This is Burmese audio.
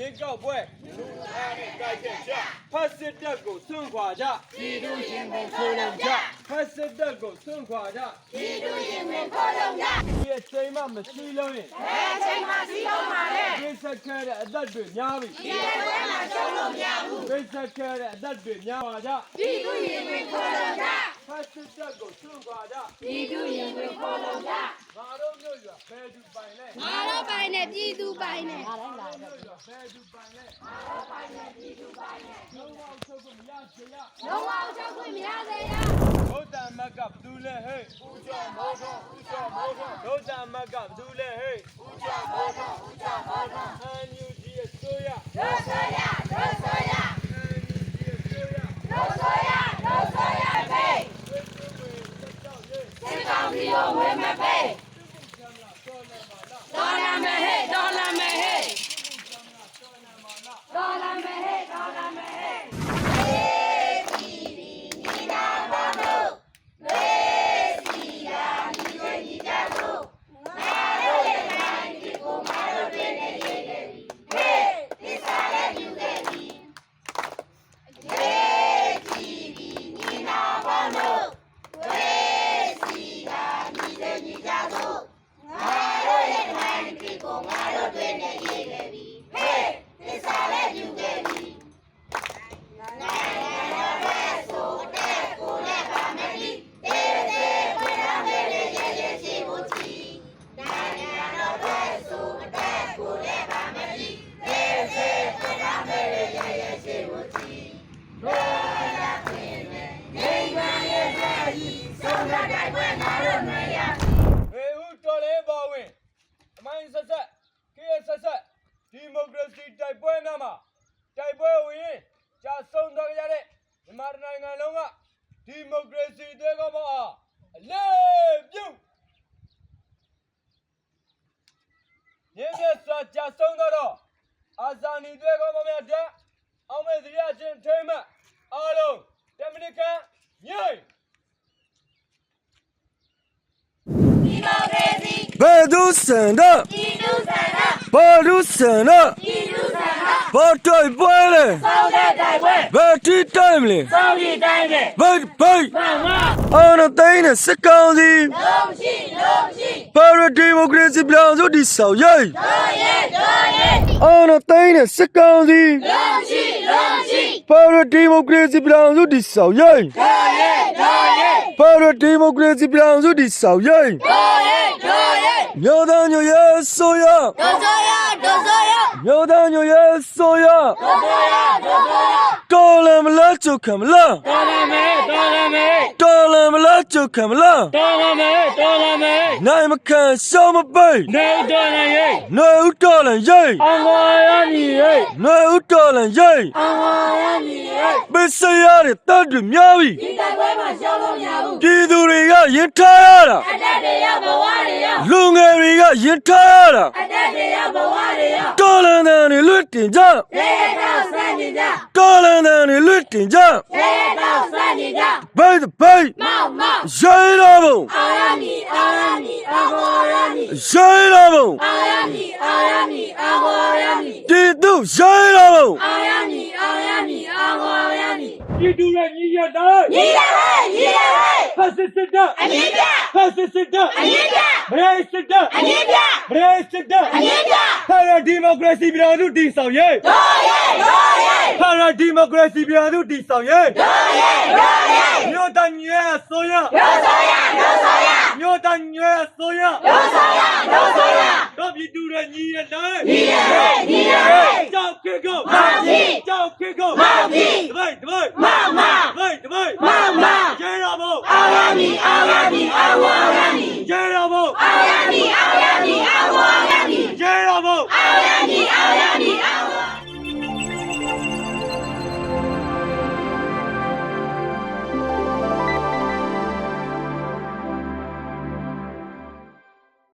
ရွေးကောက်ပွဲလူသားနဲ့တိုက်ချက်ချဖက်စစ်တပ်ကိုစွန့်ခွာကြပြည်သူရှင်ကိုခိုးလုံကြဖက်စစ်တပ်ကိုစွန့်ခွာကြပြည်သူရှင်ကိုခိုးလုံကြဒီအချိန်မှမရှိလို့ရင်ဘယ်အချိန်မှရှိတော့မှာလဲပြည်ဆက်ခဲ့တဲ့အသက်တွေများပြီဒီအချိန်မှရှုံးလို့မရဘူးပြည်ဆက်ခဲ့တဲ့အသက်တွေများပါကြပြည်သူရှင်ကိုခိုးလုံကြ ဖတ်စစ်တပ်ကိုစွန့်ခွာကြပြည်သူရင်ကိုခိုးလုံကြငါတို့မျိုးရွာဘယ်သူပိုင်လဲငါတို့ပိုင်နဲ့ပြည်သူပိုင်နဲ့ငါတို့မျိုးရွာဘယ်သူပိုင်လဲငါတို့ပိုင်နဲ့ပြည်သူပိုင်နဲ့လုံးဝချုပ်ကိုမရစေရလုံးဝချုပ်ခွင့်မရစေရဘုဒ္ဓမတ်ကဘသူလဲဟဲ့ဦးကျော်မိုးထွန်းဦးကျော်မိုးထွန်းဘုဒ္ဓမတ်ကဘသူလဲဟဲ့ဦးကျော်မိုးထွန်းဦးကျော်မိုးထွန်းအန်ယူဂျီရဲ့ဆိုရဒုဆိုရဒုဆိုရ အန်ယူဂျီရဲ့ဆိုရ ဒုဆိုရဒုဆိုရဖေး ဝိသုဝေသက်ကြောင့်ရေး စစ်ကောင်စီကိုဝင်မဖေး သူ့ကံလာတော်နေပါလား ဒေါ်လာမဲဟဲ့ဒေါ်လာမဲဟဲ့ သူ့ကံလာတော်နေပါလား ဒေါ်လာမဲဟဲ့ဒေါ်လာမဲဟဲ့ဆုံး တဲ့တိုက်ပွဲငါတို့နေရဝေဦးတော်လေးပေါ်ဝင်အမိုင်းဆက်ဆက်ခေတ်ဆက်ဆက်ဒီမိုကရေစီတိုက်ပွဲနာမှာတိုက်ပွဲဝင်ရင်ကြာဆုံးတော့ကြတဲ့မြန်မာနိုင်ငံလုံးကဒီမိုကရေစီတွေကောင်းမအောင်အလေးပြုတ်ရင်းမြစ်စွာကြာဆုံးတော့အာဇာနည်တွေကောင်းမများတဲ့အောင်မေစရချင်းထိမ့်မှအားလုံးတမနိကန်ညို့ ဒီမိုကရေစီ ဘယ် သူစံတော့ပြည်သူဆန္ဒဘာလူစံတော့ပြည်သူဆန္ဒဘာတိုက်ပွဲလဲဆုံးတဲ့တိုက်ပွဲဘယ်တိတိုင်းလဲဆုံးဒီတိုင်းပဲဘယ်ဘယ်မှန်မှအာဏာသိမ်းတဲ့စစ်ကောင်စီလုံးရှိလုံးရှိပါရဒီမိုကရေစီပြောင်းစုတည်ဆောက်ရေးတို့ရဲ့တို့ရဲ့အာဏာသိမ်းတဲ့စစ်ကောင်စီလုံးရှိလုံးရှိပါရဒီမိုကရေစီပြောင်းစုတည်ဆောက်ရေးတို့ရဲ့တို့ရဲ့ပါရဒီမိုကရေစီပြောင်းစုတည်ဆောက်ရေးတို့ရဲ့ တို့ရဲ့မြို့သားညရဲ့ဆိုရတို့ဆိုရတို့ဆိုရမြို့သားညရဲ့ဆိုရတို့ဆိုရတို့ ဆိုရတော်လည်းမလားချုပ်ခံမလားတော်လာမယ်တော်လာမယ်တော်လည်းမလားချုပ်ခံမလားတော်လာမယ်တော်လာမယ်နိုင်မခံရှောင်းမပိတ်နေတော်လာရဲ့နှွေဦးတော်လည်းရေးအောင်ဝါရမီရဲ့နှွေဦးတော်လည်းရေးအောင်ဝါရမီရဲ့ပစ္စယတဲ့တတ်တွေများပြီဒီတိုက်ပွဲမှာရှောင်းလို့မရဘူးပြည်သူတွေကရင်ထားရတာအတက်တွေရဘဝတွေရလူငယ်တွေကရင်ထားရတာအတက်တွေရဘဝ တွေရတော်လန်တန်တွေလွတ်တင်ကြရဲတော့စနေကြတော်လန်တန်တွေလွတ်တင်ကြရဲတော့စနေကြဘိတ်ဘိတ်မောင်မောင်ရိုင်းတော်ဘုံအာရမီအာရမီအာဝါရမီရိုင်းတော်ဘုံအာရမီအာရမီအာဝါရမီတည်သူရိုင်းတော်ဘုံအာရမီအာရမီအာဝါရမီပြည်သူရဲ့ညီရတိုင်းညီရဟဲ့ညီရဟဲ့ဖက်စစ်စစ်တပ်အမြင့်ပြဖက်စစ်စစ်တပ်အမြင့်ပြမရေစစ်တပ်အမြင့်ပြမရေစစ်တပ်အမြင့်ပြဖရ ဒီမိုကရေစီပြည်သူတည်ဆောင်ရေးတော်ရဲတော်ရဲဖာရာဒီမိုကရေစီပြည်သူတည်ဆောင်ရေးတော်ရဲတော်ရဲမြို့တန်ညဲဆိုရမြို့ဆိုရမြို့ဆိုရမြို့တန်ညဲဆိုရမြို့ဆိုရမြို့ဆိုရတော့ပြည်သူရဲ့ညီရဲ့တိုင်းညီရဲ့ညီရဲ့ကြောက်ခေကောမာမီကြောက်ခေကောမာမီဒိုင်ဒိုင်မာမာဒိုင်ဒိုင်မာမာကျေရမို့အာဝါမီအာဝါမီ